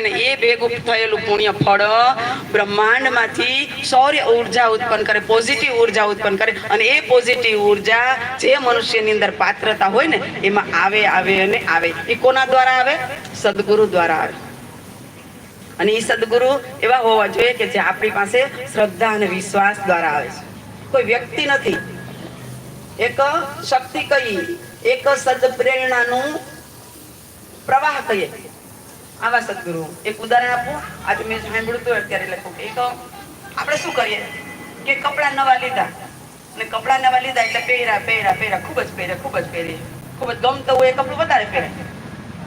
ને એ ભેગું થયેલું પુણ્ય ફળ બ્રહ્માંડમાંથી સૌર્ય ઊર્જા ઉત્પન્ન કરે પોઝિટિવ ઊર્જા ઉત્પન્ન કરે અને એ પોઝિટિવ ઊર્જા જે મનુષ્યની અંદર પાત્રતા હોય ને, એમાં આવે આવે અને આવે. એ કોના દ્વારા આવે? સદગુરુ દ્વારા આવે. અને એ સદગુરુ એવા હોવા જોઈએ કે જે આપણી પાસે શ્રદ્ધા અને વિશ્વાસ દ્વારા આવે છે. કોઈ વ્યક્તિ નથી. એક શક્તિ કહીએ, એક સદપ્રેરણાનું પ્રવાહ કહીએ. આવા સદગુરુ. એક ઉદાહરણ આપું. આજે મેં સાંભળ્યું હતું, અત્યારે લખું એક આપણે શું કરીએ? કે કપડાં નવા લીધા. અને કપડાં નવા લીધા એટલે પહેર્યા પહેર્યા પહેર્યા. ખૂબ જ પહેર્યા, ખૂબ જ પહેરીએ ખૂબ જ ગમતું હોય એ કપડું વધારે પહેરે.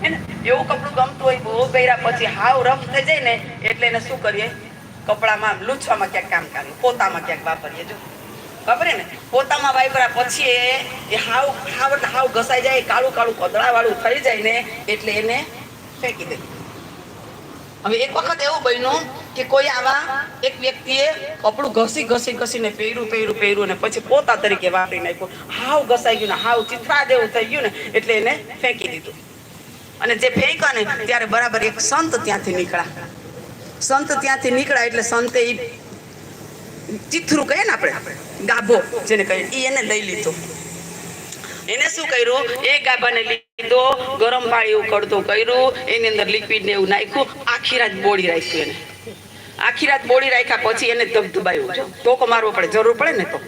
ને? એવું કપડું ગમતું હોય બહુ પહેર્યા પછી હાવ રફ થઈ જાય ને, એટલે એને શું કરીએ? કપડામાં લૂછવામાં ક્યાંક કામ કરીએ. પોતામાં ક્યાંક વાપરીએ. જો ખબર ને? પોતામાં વાપર્યા પછી એ હાવ હાવ હાવ ઘસાઈ જાય, કાળું કાળું કદળાવાળું થઈ જાય ને, એટલે એને ફેંકી દે હવે એક વખત એવું બન્યું કે કોઈ આવા એક વ્યક્તિએ કપડું ઘસી ઘસી ઘસીને પહેર્યું પહેર્યું પહેર્યું ને પછી પોતા તરીકે વાપરી નાખ્યું. હાવ ઘસાઈ ગયું ને હાવ ચિત્રા જેવું થઈ ગયું ને એટલે એને ફેંકી દીધું. અને જે ફેંક્યા ને ત્યારે બરાબર એક સંત ત્યાંથી નીકળ્યા. સંત ત્યાંથી નીકળ્યા એટલે સંતે એ ચિથરું કહીએ ને આપણે, ગાભો જેને કહીએ એ એને લઈ લીધો. એને શું કર્યું? એ ગાભાને લીધો, ગરમ પાણી ઉકળતું કર્યું, એની અંદર લિક્વિડ ને એવું નાખ્યું, આખી રાત બોળી રાખ્યું એને. આખી રાત બોળી રાખ્યા પછી એને ધબધબાયું. ધોકો મારવો પડે, જરૂર પડે ને તો.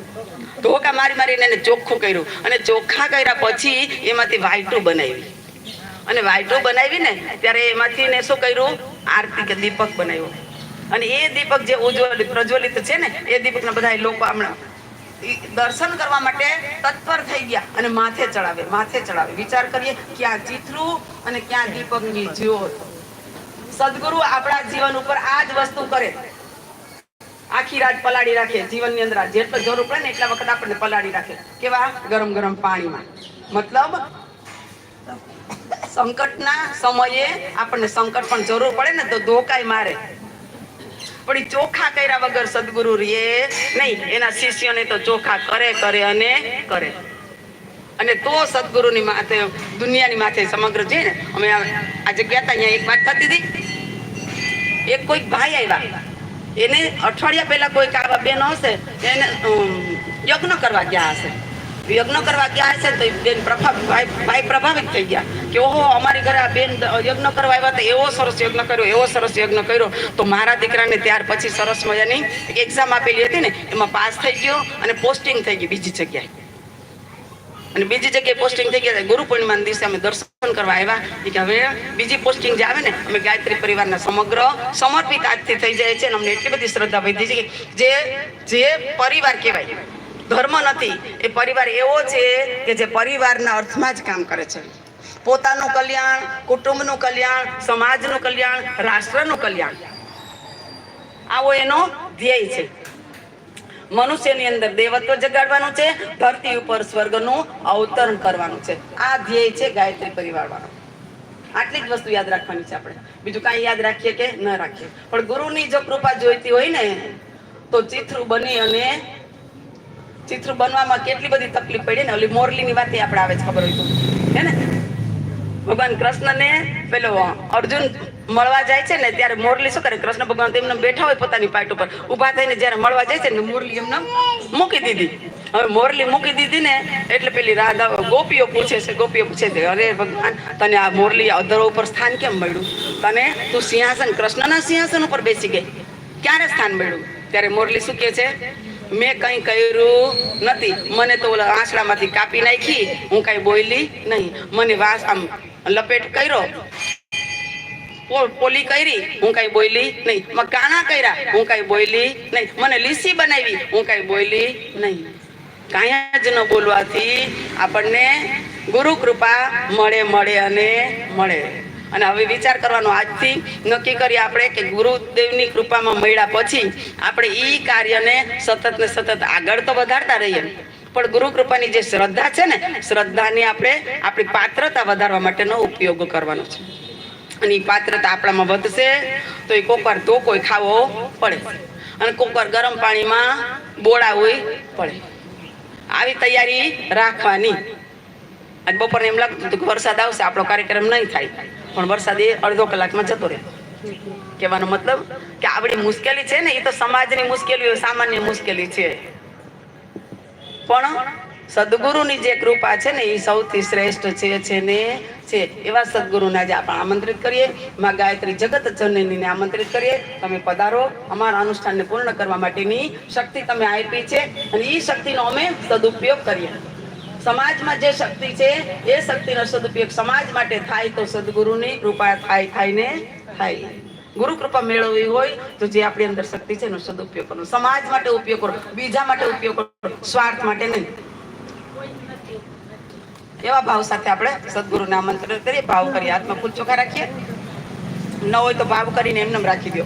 ધોકા મારી મારીને એને ચોખ્ખું કર્યું. અને ચોખ્ખા કર્યા પછી એમાંથી વાઈટું બનાવી. અને વાઈટો બનાવી ને ત્યારે એમાંથી ને શું કર્યું? આરતી કે દીપક બનાવ્યો. અને એ દીપક જે ઉજ્જવલિત, પ્રજ્વલિત છે ને, એ દીપકના બધા લોકો હમણાં દર્શન કરવા માટે તત્પર થઈ ગયા અને માથે ચડાવે માથે ચડાવે વિચાર કરીએ ક્યાં ચિત્રું અને ક્યાં દીપકની જ્યોત સદગુરુ આપણા જીવન ઉપર આ જ વસ્તુ કરે. આખી રાત પલાળી રાખે, જીવનની અંદર જેટલો જરૂર પડે ને એટલા વખત આપણને પલાળી રાખે. કેવા? ગરમ ગરમ પાણીમાં. મતલબ, સંકટના સમયે આપણને સંકટ પણ જરૂર પડે ને તો ધોકાય મારે. પણ એ ચોખા કર્યા વગર સદગુરુ રે નહીં. એના શિષ્યોને તો ચોખા કરે કરે અને કરે. અને તો સદગુરુની માથે, દુનિયાની માથે સમગ્ર છે ને, અમે આજે ગયા હતા અહીંયા એક વાત થતી હતી. એક કોઈક ભાઈ આવ્યા. એને અઠવાડિયા પહેલા કોઈક આવા બેન હશે, એને યજ્ઞ કરવા ગયા હશે. યજ્ઞ કરવા ગયા હશે તો બેન ભાઈ પ્રભાવિત થઈ ગયા. કે ઓહો, અમારી ઘરે આ બેન યજ્ઞ કરવા આવ્યા હતા, એવો સરસ યજ્ઞ કર્યો, એવો સરસ યજ્ઞ કર્યો. તો મારા દીકરાને ત્યાર પછી સરસ મજાની એક્ઝામ આપેલી હતી ને, એમાં પાસ થઈ ગયો અને પોસ્ટિંગ થઈ ગઈ બીજી જગ્યાએ. અને બીજી જગ્યાએ પોસ્ટિંગ થઈ ગયા ગુરુ પૂર્ણિમાના દિવસે અમે દર્શન કરવા આવ્યા. કે હવે બીજી પોસ્ટિંગ જે આવે ને, અમે ગાયત્રી પરિવારના સમગ્ર સમર્પિત આજથી થઈ જાય છે અને અમને એટલી બધી શ્રદ્ધા વધી છે કે જે જે પરિવાર કહેવાય. ધર્મ નથી. એ પરિવાર એવો છે કે જે પરિવારના અર્થમાં જ કામ કરે છે. પોતાનું કલ્યાણ, કુટુંબનું કલ્યાણ, સમાજનું કલ્યાણ, રાષ્ટ્રનું કલ્યાણ. આવો એનો ધ્યેય છે. મનુષ્યની અંદર દેવત્વ જગાડવાનું છે, ધરતી ઉપર સ્વર્ગનું અવતરણ કરવાનું છે. આ ધ્યેય છે ગાયત્રી પરિવારવાળો આટલી જ વસ્તુ યાદ રાખવાની છે આપણે. બીજું કાંઈ યાદ રાખીએ કે ન રાખીએ. પણ ગુરુની જો કૃપા જોઈતી હોય ને, તો ચિત્રુ બની અને ચિત્ર બનવામાં કેટલી બધી તકલીફ પડી ને ઓલી મોરલીની વાત આપણે આવે છે ખબર હોય તો. હે ને? ભગવાન કૃષ્ણને પેલો અર્જુન મળવા જાય છે ને, ત્યારે મોરલી શું કરે? કૃષ્ણ ભગવાન તો એમને બેઠા હોય પોતાની પાટ ઉપર. ઊભા થઈને જ્યારે મળવા જાય છે ને, મોરલી એમને મૂકી દીધી. હવે મોરલી મૂકી દીધી ને, એટલે પેલી રાધા ગોપીઓ પૂછે છે, ગોપીઓ પૂછે છે, અરે ભગવાન, તને આ મોરલી અધરો ઉપર સ્થાન કેમ મળ્યું? તને તું સિંહાસન, કૃષ્ણના સિંહાસન ઉપર બેસી ગઈ. ક્યારે સ્થાન મળ્યું? ત્યારે મોરલી શું કહે છે? મેં કંઈ કર્યું નથી. મને તો ઓલા આંસડામાંથી કાપી નાખી, હું કાંઈ બોલી નહીં. મને વાસ આમ લપેટ કર્યો. પોલી કરી, હું કાંઈ બોલી નહીં. મેં, કાણા કર્યા, હું કાંઈ બોલી નહીં. મને લીસી બનાવી, હું કાંઈ બોલી નહીં. કાંઈ જ ન બોલવાથી આપણને ગુરુ કૃપા મળે મળે અને મળે. અને હવે વિચાર કરવાનો, આજથી નક્કી કરીએ આપણે કે ગુરુદેવની કૃપામાં મળ્યા પછી આપણે એ કાર્યને સતત ને સતત આગળ તો વધારતા રહીએ. પણ ગુરુ કૃપાની જે શ્રદ્ધા છે ને, શ્રદ્ધાની આપણે આપણી પાત્રતા વધારવા માટેનો ઉપયોગ કરવાનો છે. અને એ પાત્રતા આપણામાં વધશે તો એ કોકવાર તો કોઈ ખાવો પડે. અને કોકવાર ગરમ પાણીમાં બોળાવું પડે. આવી તૈયારી રાખવાની. આજ બપોરને એમ લાગતું હતું કે વરસાદ આવશે, આપણો કાર્યક્રમ નહીં થાય. પણ વરસાદ એ અડધો કલાકમાં જતો રહે કહેવાનો મતલબ કે આપણી મુશ્કેલી છે ને, એ તો સમાજની મુશ્કેલીઓ, સામાન્ય મુશ્કેલી છે. પણ સદગુરુની જે કૃપા છે ને, એ સૌથી શ્રેષ્ઠ છે છે ને, છે. એવા સદગુરુને આજે આપણે આમંત્રિત કરીએ. માં ગાયત્રી જગત જનનીને આમંત્રિત કરીએ. તમે પધારો. અમારા અનુષ્ઠાનને પૂર્ણ કરવા માટેની શક્તિ તમે આપી છે. અને એ શક્તિનો અમે સદુપયોગ કરીએ. સમાજમાં જે શક્તિ છે, એ શક્તિનો સદુપયોગ સમાજ માટે થાય તો સદગુરુની કૃપા થાય થાય ને થાય. ગુરુ કૃપા મેળવવી હોય તો જે આપણી અંદર શક્તિ છે એનો સદુપયોગ કરવો. સમાજ માટે ઉપયોગ કરો બીજા માટે ઉપયોગ કરો સ્વાર્થ માટે નહીં. એવા ભાવ સાથે આપણે સદગુરુને આમંત્રણ કરીએ. ભાવ કરીએ હાથમાં ફૂલ ચોખા રાખીએ. ન હોય તો ભાવ કરીને એમને રાખી દો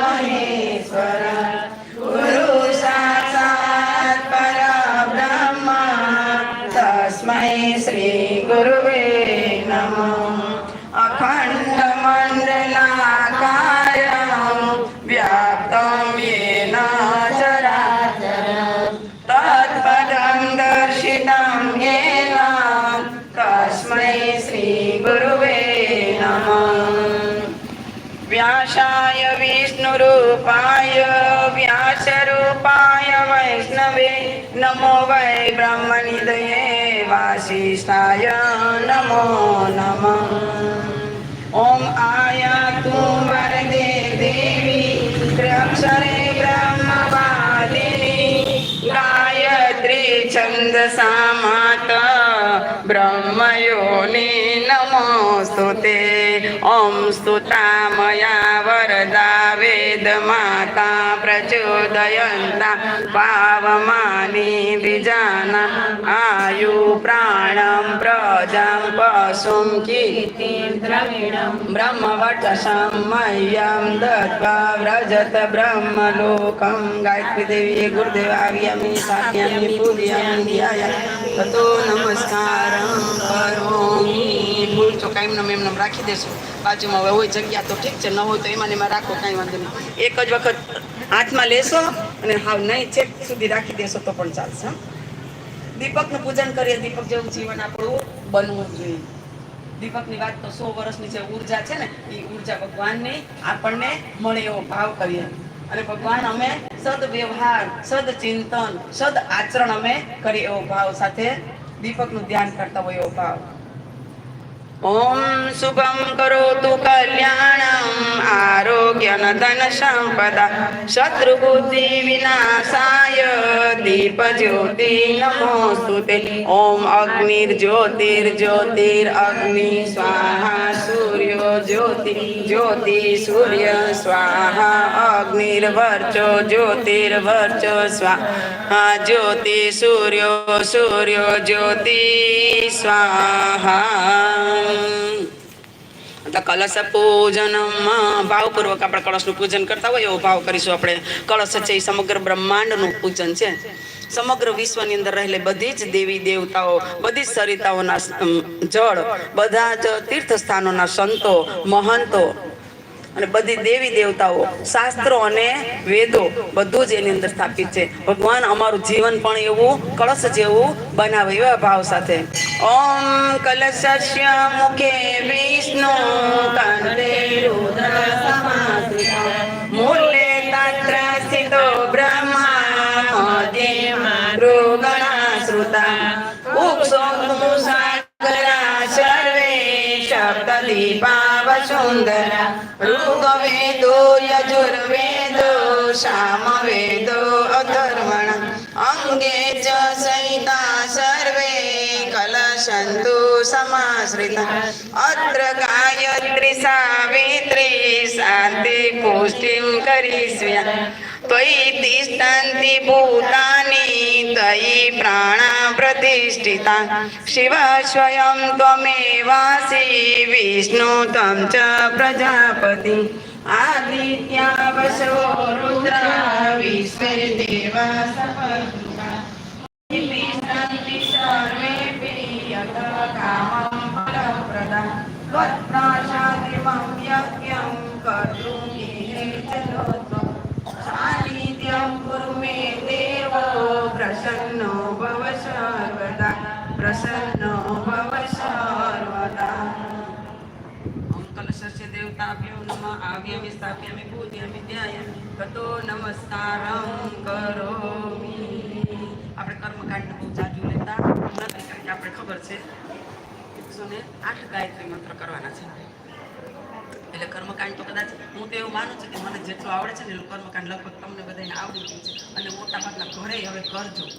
रूपाय व्यासरूपाय वैष्णवे नमो वै ब्रह्मनिदये वासिष्ठाय नमो नमः। ॐ आयातु वरदे देवी रक्षरे ब्रह्मवादिनी गायत्री छन्दसा माता ब्रह्मयोनि नमोऽस्तु ते। ॐ स्तुता मया वरदा वेदमाता प्रचोदयन्ता पावमानि द्विजाना आयु प्राणं प्रजां पशुं कीर्तिं द्रविणं ब्रह्मवटसं मह्यं दत्त्वा व्रजत ब्रह्मलोकं गायत्री देवी गुरुदेवार्यमि साक्यमि पूर्यमि धियाय ततो नमस्कारं करोमि કરોમિ ભૂલ તો કાંઈ એમને એમને રાખી દેશું. બાજુમાં હોય જગ્યા તો ઠીક છે, ન હોય તો એમાં એમાં રાખો કાંઈ વાંધો નહીં. એક જ વખત હાથમાં લેશો અને હાવ નહીં, છેક સુધી રાખી દેશો તો પણ ચાલશે દીપકનું પૂજન કરીએ, દીપક જેવું જીવન આપણું બનવું જોઈએ. દીપકની વાત તો સો વર્ષની જે ઊર્જા છે ને, એ ઊર્જા ભગવાનની આપણને મળે એવો ભાવ કરીએ. અને ભગવાન અમે સદ વ્યવહાર સદ ચિંતન સદ આચરણ અમે કરીએ એવો ભાવ સાથે દીપકનું ધ્યાન કરતા હોય એવો ભાવ. ઓમ શુભમ કરોતુ કલ્યાણમ આરોગ્ય ધન સંપદા. શત્રુબુદ્ધિ વિનાશાય દીપ જ્યોતિ નમોસ્તુતે ઓમ અગ્નિર જ્યોતિર જ્યોતિર અગ્નિ, સ્વાહા સૂર્યો જ્યોતિ જ્યોતિ સૂર્ય, સ્વાહા અગ્નિર વર્ચો, જ્યોતિર વર્ચો, સ્વાહા જ્યોતિ સૂર્યો સૂર્યો જ્યોતિ, સ્વાહા. કલશ પૂજનમાં, ભાવપૂર્વક આપણે કળશનું પૂજન કરતા હોય એવો ભાવ કરીશું આપણે. કળશ છે એ સમગ્ર બ્રહ્માંડનું પૂજન છે. સમગ્ર વિશ્વની અંદર રહેલી બધી જ દેવી દેવતાઓ, બધી જ સરિતાઓના જળ, બધા જ તીર્થ સ્થાનોના સંતો, મહંતો અને બધી દેવી દેવતાઓ, શાસ્ત્રો અને વેદો બધું જ એની અંદર સ્થાપિત છે. ભગવાન અમારું જીવન પણ એવું કળશ જેવું બનાવે એવા ભાવ સાથે. ઓમ કલશસ્ય મુખે વિષ્ણુ કાંડે રુદ્ર સમાશ્રિતા ಸುಂದರ ಋಗ್ವೇದೋ ಯಜುರ್ವೇದೋ ಸಾಮವೇದೋ ಅಥರ್ವಣ ಅಂಗೆ ಚ ಸಹಿತ ಸರ್ವೇ ಕಲಶಂತು ಸಮಾಶ್ರಿತ ಅತ್ರ ಗಾಯತ್ರಿ ಸಾವಿತ್ರಿ ಶಾಂತಿ ಪುಷ್ಟಿಂ ಕರಿಸ್ಯ ತ್ವಯಿ ತಿಷ್ಟಂತಿ ಭೂತಾನಿ ತ್ವಯಿ ಪ್ರಾಣ प्रतिष्ठिता। शिव स्वयं त्वमेवासि विष्णु त्वं च प्रजापति। आदित्या वसो रुद्रा विश्वे देवा દેવતાભ્યો નમઃ આવ્યામિ સ્થાપ્યામિ પૂજયામિ ધ્યાયામિ તતો નમસ્કારં કરોમિ આપણે કર્મકાંડ બહુ જાજુ લેતા નથી કારણ કે આપણે ખબર છે એકસો ને આઠ ગાયત્રી મંત્ર કરવાના છે. એટલે કર્મકાંડ તો કદાચ હું તો એવું માનું છું કે મને જેટલું આવડે છે ને એટલું કર્મકાંડ લગભગ તમને બધાને આવડી ગયું છે. અને મોટા ભાગના ઘરે હવે કરજો